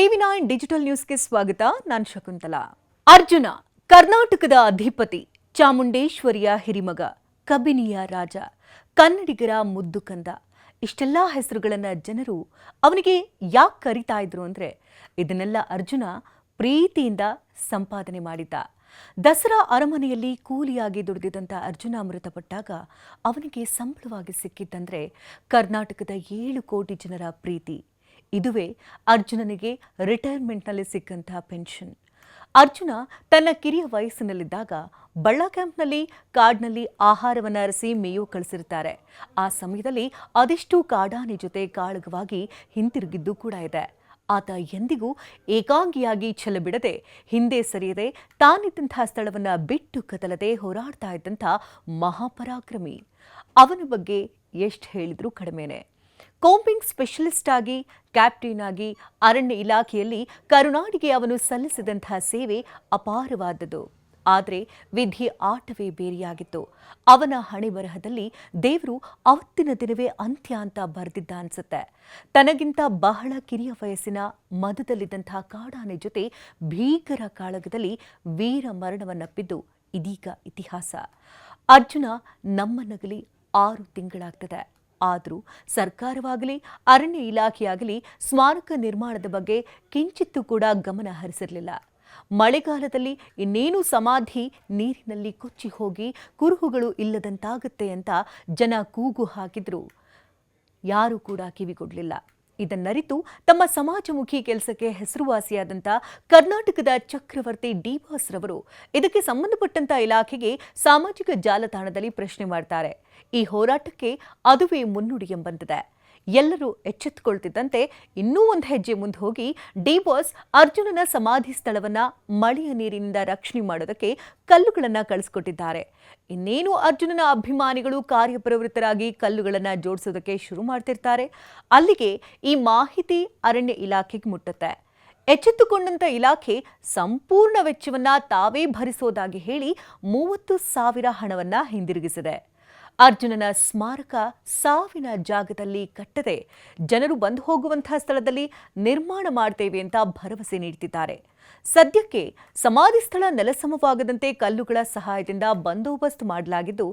TV nine digital ನ್ಯೂಸ್ಗೆ ಸ್ವಾಗತ. ನಾನು ಶಕುಂತಲಾ. ಅರ್ಜುನ, ಕರ್ನಾಟಕದ ಅಧಿಪತಿ, ಚಾಮುಂಡೇಶ್ವರಿಯ ಹಿರಿಮಗ, ಕಬಿನಿಯ ರಾಜ, ಕನ್ನಡಿಗರ ಮುದ್ದು ಕಂದ. ಇಷ್ಟೆಲ್ಲ ಹೆಸರುಗಳನ್ನು ಜನರು ಅವನಿಗೆ ಯಾಕೆ ಕರಿತಾ ಇದ್ರು ಅಂದ್ರೆ, ಇದನ್ನೆಲ್ಲ ಅರ್ಜುನ ಪ್ರೀತಿಯಿಂದ ಸಂಪಾದನೆ ಮಾಡಿದ್ದ. ದಸರಾ ಅರಮನೆಯಲ್ಲಿ ಕೂಲಿಯಾಗಿ ದುಡಿದಿದ್ದಂಥ ಅರ್ಜುನ ಮೃತಪಟ್ಟಾಗ ಅವನಿಗೆ ಸಂಬಳವಾಗಿ ಸಿಕ್ಕಿದ್ದಂದ್ರೆ ಕರ್ನಾಟಕದ ಏಳು ಕೋಟಿ ಜನರ ಪ್ರೀತಿ. ಇದುವೇ ಅರ್ಜುನನಿಗೆ ರಿಟೈರ್ಮೆಂಟ್ನಲ್ಲಿ ಸಿಕ್ಕಂತಹ ಪೆನ್ಷನ್ ಅರ್ಜುನ ತನ್ನ ಕಿರಿಯ ವಯಸ್ಸಿನಲ್ಲಿದ್ದಾಗ ಬಳ್ಳ ಕ್ಯಾಂಪ್ನಲ್ಲಿ ಕಾಡ್ನಲ್ಲಿ ಆಹಾರವನ್ನು ಅರಸಿ ಮೇಯೋ ಕಳಿಸಿರ್ತಾರೆ. ಆ ಸಮಯದಲ್ಲಿ ಅದೆಷ್ಟು ಕಾಡಾನೆ ಜೊತೆ ಕಾಳಗವಾಗಿ ಹಿಂತಿರುಗಿದ್ದು ಕೂಡ ಇದೆ. ಆತ ಎಂದಿಗೂ ಏಕಾಂಗಿಯಾಗಿ ಛಲ ಬಿಡದೆ, ಹಿಂದೆ ಸರಿಯದೆ ತಾನಿದ್ದಂಥ ಸ್ಥಳವನ್ನ ಬಿಟ್ಟು ಕದಲದೆ ಹೋರಾಡ್ತಾ ಇದ್ದಂಥ ಮಹಾಪರಾಕ್ರಮಿ. ಅವನ ಬಗ್ಗೆ ಎಷ್ಟು ಹೇಳಿದರೂ ಕಡಿಮೆನೆ. ಕೋಂಬಿಂಗ್ ಸ್ಪೆಷಲಿಸ್ಟ್ ಆಗಿ, ಕ್ಯಾಪ್ಟನ್ ಆಗಿ ಅರಣ್ಯ ಇಲಾಖೆಯಲ್ಲಿ ಕರುನಾಡಿಗೆ ಅವನು ಸಲ್ಲಿಸಿದಂತಹ ಸೇವೆ ಅಪಾರವಾದದ್ದು. ಆದರೆ ವಿಧಿ ಆಟವೇ ಬೇರೆಯಾಗಿತ್ತು. ಅವನ ಹಣೆ ಬರಹದಲ್ಲಿ ದೇವರು ಅವತ್ತಿನ ದಿನವೇ ಅಂತ್ಯ ಅಂತ ಬರೆದಿದ್ದ ಅನ್ಸುತ್ತೆ. ತನಗಿಂತ ಬಹಳ ಕಿರಿಯ ವಯಸ್ಸಿನ ಮದದಲ್ಲಿದ್ದಂತಹ ಕಾಡಾನೆ ಜೊತೆ ಭೀಕರ ಕಾಳಗದಲ್ಲಿ ವೀರ ಮರಣವನ್ನಪ್ಪಿದ್ದು ಇದೀಗ ಇತಿಹಾಸ. ಅರ್ಜುನ ನಮ್ಮ ನಗಲಿ ಆರು ತಿಂಗಳಾಗ್ತದೆ. ಆದರೂ ಸರ್ಕಾರವಾಗಲಿ, ಅರಣ್ಯ ಇಲಾಖೆಯಾಗಲಿ ಸ್ಮಾರಕ ನಿರ್ಮಾಣದ ಬಗ್ಗೆ ಕಿಂಚಿತ್ತೂ ಕೂಡ ಗಮನ ಹರಿಸಿರಲಿಲ್ಲ. ಮಳೆಗಾಲದಲ್ಲಿ ಇನ್ನೇನು ಸಮಾಧಿ ನೀರಿನಲ್ಲಿ ಕೊಚ್ಚಿ ಹೋಗಿ ಕುರುಹುಗಳು ಇಲ್ಲದಂತಾಗುತ್ತೆ ಅಂತ ಜನ ಕೂಗು ಹಾಕಿದ್ರು. ಯಾರೂ ಕೂಡ ಕಿವಿಗೊಡಲಿಲ್ಲ. ಇದನ್ನರಿತು ತಮ್ಮ ಸಮಾಜಮುಖಿ ಕೆಲಸಕ್ಕೆ ಹೆಸರುವಾಸಿಯಾದಂಥ ಕರ್ನಾಟಕದ ಚಕ್ರವರ್ತಿ ಡಿ ರವರು ಇದಕ್ಕೆ ಸಂಬಂಧಪಟ್ಟಂತ ಇಲಾಖೆಗೆ ಸಾಮಾಜಿಕ ಜಾಲತಾಣದಲ್ಲಿ ಪ್ರಶ್ನೆ ಮಾಡ್ತಾರೆ. ಈ ಹೋರಾಟಕ್ಕೆ ಅದುವೇ ಮುನ್ನುಡಿ ಎಂಬಂತಿದೆ. ಎಲ್ಲರೂ ಎಚ್ಚೆತ್ತುಕೊಳ್ತಿದ್ದಂತೆ ಇನ್ನೂ ಒಂದು ಹೆಜ್ಜೆ ಮುಂದೆ ಹೋಗಿ ಡಿ ಬಾಸ್ ಅರ್ಜುನನ ಸಮಾಧಿ ಸ್ಥಳವನ್ನ ಮಳೆಯ ನೀರಿನಿಂದ ರಕ್ಷಣೆ ಮಾಡೋದಕ್ಕೆ ಕಲ್ಲುಗಳನ್ನ ಕಳಿಸ್ಕೊಟ್ಟಿದ್ದಾರೆ. ಇನ್ನೇನು ಅರ್ಜುನನ ಅಭಿಮಾನಿಗಳು ಕಾರ್ಯಪ್ರವೃತ್ತರಾಗಿ ಕಲ್ಲುಗಳನ್ನ ಜೋಡಿಸೋದಕ್ಕೆ ಶುರು ಮಾಡ್ತಿರ್ತಾರೆ. ಅಲ್ಲಿಗೆ ಈ ಮಾಹಿತಿ ಅರಣ್ಯ ಇಲಾಖೆಗೆ ಮುಟ್ಟುತ್ತೆ. ಎಚ್ಚೆತ್ತುಕೊಂಡಂಥ ಇಲಾಖೆ ಸಂಪೂರ್ಣ ವೆಚ್ಚವನ್ನ ತಾವೇ ಭರಿಸೋದಾಗಿ ಹೇಳಿ ಮೂವತ್ತು ಸಾವಿರ ಹಣವನ್ನ ಹಿಂದಿರುಗಿಸಿದೆ. ಅರ್ಜುನನ ಸ್ಮಾರಕ ಸಾವಿನ ಜಾಗದಲ್ಲಿ ಕಟ್ಟದೆ ಜನರು ಬಂದು ಹೋಗುವಂತಹ ಸ್ಥಳದಲ್ಲಿ ನಿರ್ಮಾಣ ಮಾಡ್ತೇವೆ ಅಂತ ಭರವಸೆ ನೀಡುತ್ತಿದ್ದಾರೆ ಸದ್ಯಕ್ಕೆ ಸಮಾಧಿ ಸ್ಥಳ ನೆಲಸಮವಾಗದಂತೆ ಕಲ್ಲುಗಳ ಸಹಾಯದಿಂದ ಬಂದೋಬಸ್ತ್ ಮಾಡಲಾಗಿದ್ದು,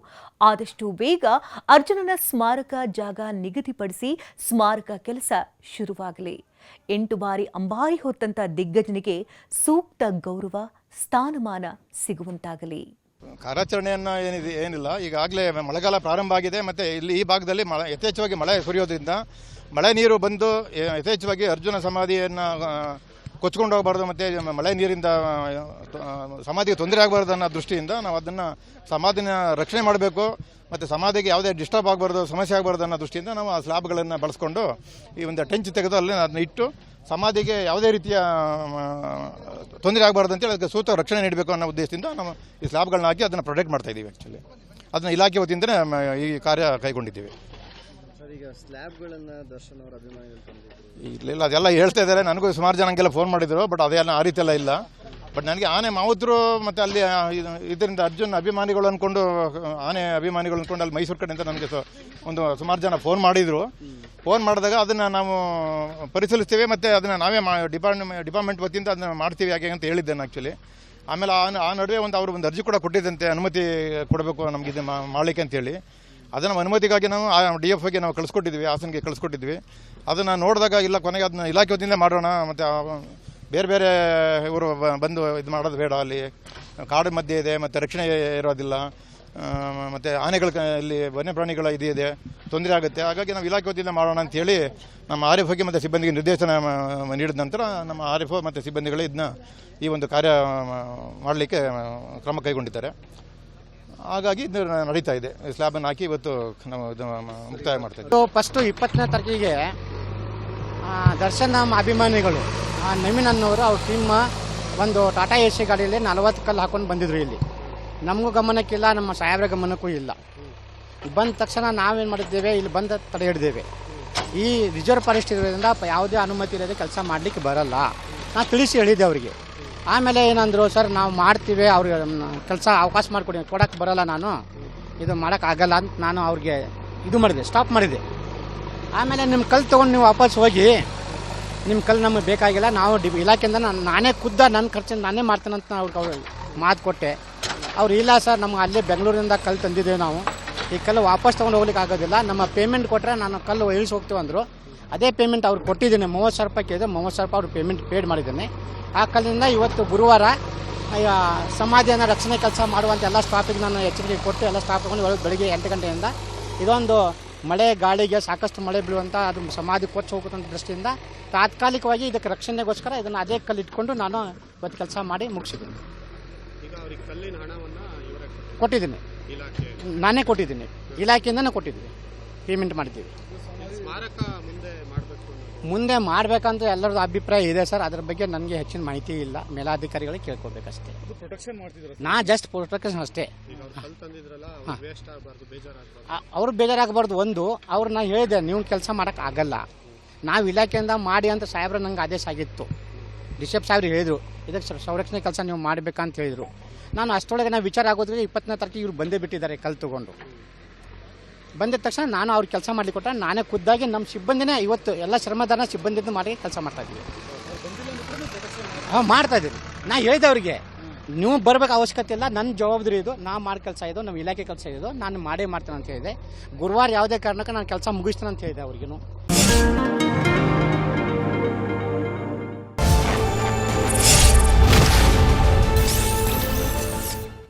ಆದಷ್ಟು ಬೇಗ ಅರ್ಜುನನ ಸ್ಮಾರಕ ಜಾಗ ನಿಗದಿಪಡಿಸಿ ಸ್ಮಾರಕ ಕೆಲಸ ಶುರುವಾಗಲಿ. ಎಂಟು ಬಾರಿ ಅಂಬಾರಿ ಹೊತ್ತಂತ ದಿಗ್ಗಜನಿಗೆ ಸೂಕ್ತ ಗೌರವ, ಸ್ಥಾನಮಾನ ಸಿಗುವಂತಾಗಲಿ. ಕಾರ್ಯಾಚರಣೆಯನ್ನು ಏನಿದೆ ಏನಿಲ್ಲ. ಈಗಾಗಲೇ ಮಳೆಗಾಲ ಪ್ರಾರಂಭ ಆಗಿದೆ. ಮತ್ತು ಇಲ್ಲಿ ಈ ಭಾಗದಲ್ಲಿ ಮಳೆ ಯಥೇಚ್ಛವಾಗಿ ಮಳೆ ಸುರಿಯೋದ್ರಿಂದ ಮಳೆ ನೀರು ಬಂದು ಯಥೇಚ್ಛವಾಗಿ ಅರ್ಜುನ ಸಮಾಧಿಯನ್ನು ಕೊಚ್ಕೊಂಡು ಹೋಗಬಾರ್ದು ಮತ್ತು ಮಳೆ ನೀರಿಂದ ಸಮಾಧಿಗೆ ತೊಂದರೆ ಆಗಬಾರ್ದು ಅನ್ನೋ ದೃಷ್ಟಿಯಿಂದ ನಾವು ಅದನ್ನು ಸಮಾಧಿನ ರಕ್ಷಣೆ ಮಾಡಬೇಕು. ಮತ್ತು ಸಮಾಧಿಗೆ ಯಾವುದೇ ಡಿಸ್ಟರ್ಬ್ ಆಗಬಾರ್ದು, ಸಮಸ್ಯೆ ಆಗಬಾರ್ದು ಅನ್ನೋ ದೃಷ್ಟಿಯಿಂದ ನಾವು ಆ ಸ್ಲಾಬ್ಗಳನ್ನು ಬಳಸ್ಕೊಂಡು ಈ ಒಂದು ಟೆಂಚ್ ತೆಗೆದು ಅಲ್ಲಿ ಅದನ್ನ ಇಟ್ಟು ಸಮಾಧಿಗೆ ಯಾವುದೇ ರೀತಿಯ ತೊಂದರೆ ಆಗಬಾರ್ದು ಅಂತೇಳಿ ಅದಕ್ಕೆ ಸೂಕ್ತ ರಕ್ಷಣೆ ನೀಡಬೇಕು ಅನ್ನೋ ಉದ್ದೇಶದಿಂದ ನಾವು ಈ ಸ್ಲ್ಯಾಬ್ಗಳನ್ನ ಹಾಕಿ ಅದನ್ನು ಪ್ರೊಟೆಕ್ಟ್ ಮಾಡ್ತಾ ಇದ್ದೀವಿ ಆ್ಯಕ್ಚುಲಿ ಅದನ್ನು ಇಲಾಖೆ ವತಿಯಿಂದಲೇ ಈ ಕಾರ್ಯ ಕೈಗೊಂಡಿದ್ದೀವಿ. ಇಲ್ಲ ಇಲ್ಲ ಅದೆಲ್ಲ ಹೇಳ್ತಾ ಇದ್ದಾರೆ. ನನಗೂ ಸುಮಾರು ಜನಕ್ಕೆಲ್ಲ ಫೋನ್ ಮಾಡಿದರು ಬಟ್ ಅದೆಲ್ಲ ಆ ರೀತಿ ಎಲ್ಲ ಇಲ್ಲ. ಬಟ್ ನನಗೆ ಆನೆ ಮಾವುತರು ಮತ್ತು ಅಲ್ಲಿ ಇದರಿಂದ ಅರ್ಜುನ್ ಅಭಿಮಾನಿಗಳು ಅಂದ್ಕೊಂಡು ಆನೆ ಅಭಿಮಾನಿಗಳು ಅಂದ್ಕೊಂಡು ಅಲ್ಲಿ ಮೈಸೂರು ಕಡೆಯಿಂದ ನನಗೆ ಒಂದು ಸುಮಾರು ಜನ ಫೋನ್ ಮಾಡಿದರು. ಫೋನ್ ಮಾಡಿದಾಗ ಅದನ್ನು ನಾವು ಪರಿಶೀಲಿಸ್ತೀವಿ ಮತ್ತು ಅದನ್ನು ನಾವೇ ಮಾ ಡಿಪಾರ್ಟ್ಮೆಂಟ್ ಡಿಪಾರ್ಟ್ಮೆಂಟ್ ವತಿಯಿಂದ ಅದನ್ನು ಮಾಡ್ತೀವಿ ಯಾಕೆ ಅಂತ ಹೇಳಿದ್ದೆ ನಾನು ಆ್ಯಕ್ಚುಲಿ ಆಮೇಲೆ ಆ ಆ ನಡುವೆ ಒಂದು ಅವರು ಒಂದು ಅರ್ಜಿ ಕೂಡ ಕೊಟ್ಟಿದ್ದಂತೆ, ಅನುಮತಿ ಕೊಡಬೇಕು ನಮಗೆ ಇದು ಮಾಡಲಿಕ್ಕೆ ಅಂತೇಳಿ ಅದನ್ನು ಅನುಮತಿಗಾಗಿ ನಾವು, ಆ ಡಿ ಎಫ್ಗೆ ನಾವು ಕಳಿಸ್ಕೊಟ್ಟಿದ್ವಿ, ಹಾಸನ್ಗೆ ಕಳಿಸ್ಕೊಟ್ಟಿದ್ವಿ. ಅದನ್ನು ನೋಡಿದಾಗ ಇಲ್ಲ, ಕೊನೆಗೆ ಅದನ್ನ ಇಲಾಖೆ ವತಿಯಿಂದ ಮಾಡೋಣ, ಮತ್ತು ಬೇರೆ ಬೇರೆ ಇವರು ಬಂದು ಇದು ಮಾಡೋದು ಬೇಡ. ಅಲ್ಲಿ ಕಾಡು ಮಧ್ಯೆ ಇದೆ, ಮತ್ತು ರಕ್ಷಣೆ ಇರೋದಿಲ್ಲ. ಮತ್ತು ಆನೆಗಳ ಇಲ್ಲಿ ವನ್ಯಪ್ರಾಣಿಗಳ ಇದು ಇದೆ. ತೊಂದರೆ ಆಗುತ್ತೆ. ಹಾಗಾಗಿ ನಾವು ಇಲಾಖೆ ವತಿಯಿಂದ ಮಾಡೋಣ ಅಂತೇಳಿ ನಮ್ಮ ಆರ್ ಎಫ್ ಮತ್ತು ಸಿಬ್ಬಂದಿಗೆ ನಿರ್ದೇಶನ ನೀಡಿದ ನಂತರ ನಮ್ಮ ಆರ್ ಎಫ್ ಮತ್ತು ಸಿಬ್ಬಂದಿಗಳು ಇದನ್ನ ಈ ಒಂದು ಕಾರ್ಯ ಮಾಡಲಿಕ್ಕೆ ಕ್ರಮ ಕೈಗೊಂಡಿದ್ದಾರೆ. ಹಾಗಾಗಿ ಇದು ನಡೀತಾ ಇದೆ. ಸ್ಲ್ಯಾಬನ್ನು ಹಾಕಿ ಇವತ್ತು ನಾವು ಇದು ಮುಕ್ತಾಯ ಮಾಡ್ತಾ ಇದ್ದೀವಿ. ಇದು ಫಸ್ಟು ಇಪ್ಪತ್ತನೇ ತಾರೀಕಿಗೆ ದರ್ಶನ್ ಅಭಿಮಾನಿಗಳು. ನವೀನ್ ಅನ್ನೋರು ಅವ್ರ ಟೀಮ್ ಒಂದು ಟಾಟಾ ಎ ಸಿ ಗಾಡಿಯಲ್ಲಿ ನಲವತ್ತು ಕಲ್ಲು ಹಾಕೊಂಡು ಬಂದಿದ್ರು ಇಲ್ಲಿ. ನಮಗೂ ಗಮನಕ್ಕಿಲ್ಲ, ನಮ್ಮ ಸಾಹೇಬ್ರ ಗಮನಕ್ಕೂ ಇಲ್ಲ. ಬಂದ ತಕ್ಷಣ ನಾವೇನು ಮಾಡಿದ್ದೇವೆ, ಇಲ್ಲಿ ಬಂದ ತಡೆ ಹಿಡಿದೇವೆ. ಈ ರಿಸರ್ವ್ ಫಾರೆಸ್ಟ್ ಇರೋದ್ರಿಂದ ಯಾವುದೇ ಅನುಮತಿ ಇಲ್ಲದೆ ಕೆಲಸ ಮಾಡಲಿಕ್ಕೆ ಬರಲ್ಲ. ನಾನು ತಿಳಿಸಿ ಹೇಳಿದ್ದೆ ಅವರಿಗೆ. ಆಮೇಲೆ ಏನಂದರು, ಸರ್, ನಾವು ಮಾಡ್ತೀವಿ ಅವ್ರಿಗೆ ಕೆಲಸ ಅವಕಾಶ ಮಾಡಿಕೊಡಿ, ಕೊಡೋಕ್ಕೆ ಬರಲ್ಲ ನಾನು. ಇದು ಮಾಡೋಕ್ಕಾಗಲ್ಲ ಅಂತ ನಾನು ಅವ್ರಿಗೆ ಇದು ಮಾಡಿದೆ ಸ್ಟಾಪ್ ಮಾಡಿದೆ. ಆಮೇಲೆ ನಿಮ್ಮ ಕಲ್ಲು ತೊಗೊಂಡು ನೀವು ವಾಪಸ್ ಹೋಗಿ ನಿಮ್ಮ ಕಲ್ಲು ನಮಗೆ ಬೇಕಾಗಿಲ್ಲ, ನಾವು ಡಿ ಇಲಾಖೆಯಿಂದ ನಾನು ನಾನೇ ಖುದ್ದ ನನ್ನ ಖರ್ಚಿನ ನಾನೇ ಮಾಡ್ತೇನೆ ಅಂತ ಅವ್ರಿಗೆ ಅವ್ರು ಮಾತು ಕೊಟ್ಟೆ. ಅವ್ರು ಇಲ್ಲ ಸರ್, ನಮ್ಗೆ ಅಲ್ಲೇ ಬೆಂಗಳೂರಿಂದ ಕಲ್ಲು ತಂದಿದ್ದೇವೆ ನಾವು. ಈ ಕಲ್ಲು ವಾಪಸ್ ತೊಗೊಂಡು ಹೋಗ್ಲಿಕ್ಕೆ ಆಗೋದಿಲ್ಲ. ನಮ್ಮ ಪೇಮೆಂಟ್ ಕೊಟ್ಟರೆ ನಾನು ಕಲ್ಲು ಇಳಿಸಿ ಹೋಗ್ತೀವಿ ಅಂದರು. ಅದೇ ಪೇಮೆಂಟ್ ಅವ್ರು ಕೊಟ್ಟಿದ್ದೀನಿ. ಮೂವತ್ತು ಸಾವಿರ ರೂಪಾಯಿ ಕೇಳಿದೆ ಮೂವತ್ತು ಸಾವಿರ ರೂಪಾಯಿ ಅವ್ರು ಪೇಮೆಂಟ್ ಪೇಡ್ ಮಾಡಿದ್ದೀನಿ. ಆ ಕಲ್ಲಿಂದ ಇವತ್ತು ಗುರುವಾರ ಸಮಾಧಿಯನ್ನು ರಕ್ಷಣೆ ಕೆಲಸ ಮಾಡುವಂಥ ಎಲ್ಲ ಸ್ಟಾಫಿಗೆ ನಾನು ಎಚ್ಚರಿಕೆ ಕೊಟ್ಟು ಎಲ್ಲ ಸ್ಟಾಫ್ ತೊಗೊಂಡು ಬೆಳಿಗ್ಗೆ ಎಂಟು ಗಂಟೆಯಿಂದ ಇದೊಂದು ಮಳೆ ಗಾಳಿಗೆ ಸಾಕಷ್ಟು ಮಳೆ ಬೀಳುವಂಥ ಅದು ಸಮಾಧಿ ಕೊಚ್ಚ ಹೋಗುವಂಥ ದೃಷ್ಟಿಯಿಂದ ತಾತ್ಕಾಲಿಕವಾಗಿ ಇದಕ್ಕೆ ರಕ್ಷಣೆಗೋಸ್ಕರ ಇದನ್ನು ಅದೇ ಕಲ್ಲು ಇಟ್ಕೊಂಡು ನಾನು ಇವತ್ತು ಕೆಲಸ ಮಾಡಿ ಮುಗಿಸಿದ್ದೀನಿ. ಕೊಟ್ಟಿದ್ದೀನಿ. ನಾನೇ ಕೊಟ್ಟಿದ್ದೀನಿ. ಇಲಾಖೆಯಿಂದನೇ ಕೊಟ್ಟಿದ್ದೀನಿ. ಪೇಮೆಂಟ್ ಮಾಡ್ತೀವಿ. ಸ್ಮಾರಕ ಮುಂದೆ ಮಾಡಬೇಕು ಮುಂದೆ ಮಾಡಬೇಕಂತ ಎಲ್ಲರದ್ದು ಅಭಿಪ್ರಾಯ ಇದೆ ಸರ್. ಅದ್ರ ಬಗ್ಗೆ ನನಗೆ ಹೆಚ್ಚಿನ ಮಾಹಿತಿ ಇಲ್ಲ. ಮೇಲಾಧಿಕಾರಿಗಳಿಗೆ ಕೇಳ್ಕೊಬೇಕಷ್ಟೇ ಪ್ರೊಟೆಕ್ಷನ್ ನಾ ಜಸ್ಟ್ ಪ್ರೊಟೆಕ್ಷನ್ ಅಷ್ಟೇ. ಅವ್ರು ಬೇಜಾರಾಗಬಾರ್ದು. ಒಂದು. ಅವ್ರು ನಾ ಹೇಳಿದೆ ನೀವು ಕೆಲಸ ಮಾಡೋಕೆ ಆಗಲ್ಲ. ನಾವು ಇಲಾಖೆಯಿಂದ ಮಾಡಿ ಅಂತ ಸಾಹೇಬ್ರ ನಂಗೆ ಆದೇಶ ಆಗಿತ್ತು. ರಿಷಬ್ ಸಾಹೇಬ್ರು ಹೇಳಿದರು ಇದಕ್ಕೆ ಸಂರಕ್ಷಣೆ ಕೆಲಸ ನೀವು ಮಾಡಬೇಕಂತ ಹೇಳಿದರು. ನಾನು ಅಷ್ಟೊಳಗೆ ನಾವು ವಿಚಾರ ಆಗೋದ್ರೆ ಇಪ್ಪತ್ತನೇ ತಾರೀಕಿಗೆ ಇವ್ರು ಬಂದೇ ಬಿಟ್ಟಿದ್ದಾರೆ ಕಲ್ ತೊಗೊಂಡು. ಬಂದಿದ ತಕ್ಷಣ ನಾನು ಅವ್ರಿಗೆ ಕೆಲಸ ಮಾಡಿ ಕೊಟ್ಟರೆ ನಾನೇ ಖುದ್ದಾಗಿ ನಮ್ಮ ಸಿಬ್ಬಂದಿನೇ ಇವತ್ತು ಎಲ್ಲ ಶ್ರಮದಾನ ಸಿಬ್ಬಂದಿದ್ದು ಮಾಡಿ ಕೆಲಸ ಮಾಡ್ತಾ ಇದ್ದೀವಿ. ಹಾಂ, ಮಾಡ್ತಾ ಇದ್ದೀವಿ. ನಾ ಹೇಳಿದೆ ಅವ್ರಿಗೆ ನೀವು ಬರಬೇಕು ಅವಶ್ಯಕತೆ ಇಲ್ಲ ನನ್ನ ಜವಾಬ್ದಾರಿ ಇದು, ನಾ ಮಾಡಿ ಕೆಲಸ ಇದು, ನಮ್ಮ ಇಲಾಖೆ ಕೆಲಸ ಇದು, ನಾನು ಮಾಡೇ ಮಾಡ್ತೇನೆ ಅಂತ ಹೇಳಿದೆ. ಗುರುವಾರ ಯಾವುದೇ ಕಾರಣಕ್ಕೂ ನಾನು ಕೆಲಸ ಮುಗಿಸ್ತೇನೆ ಅಂತ ಹೇಳಿದೆ ಅವ್ರಿಗೂ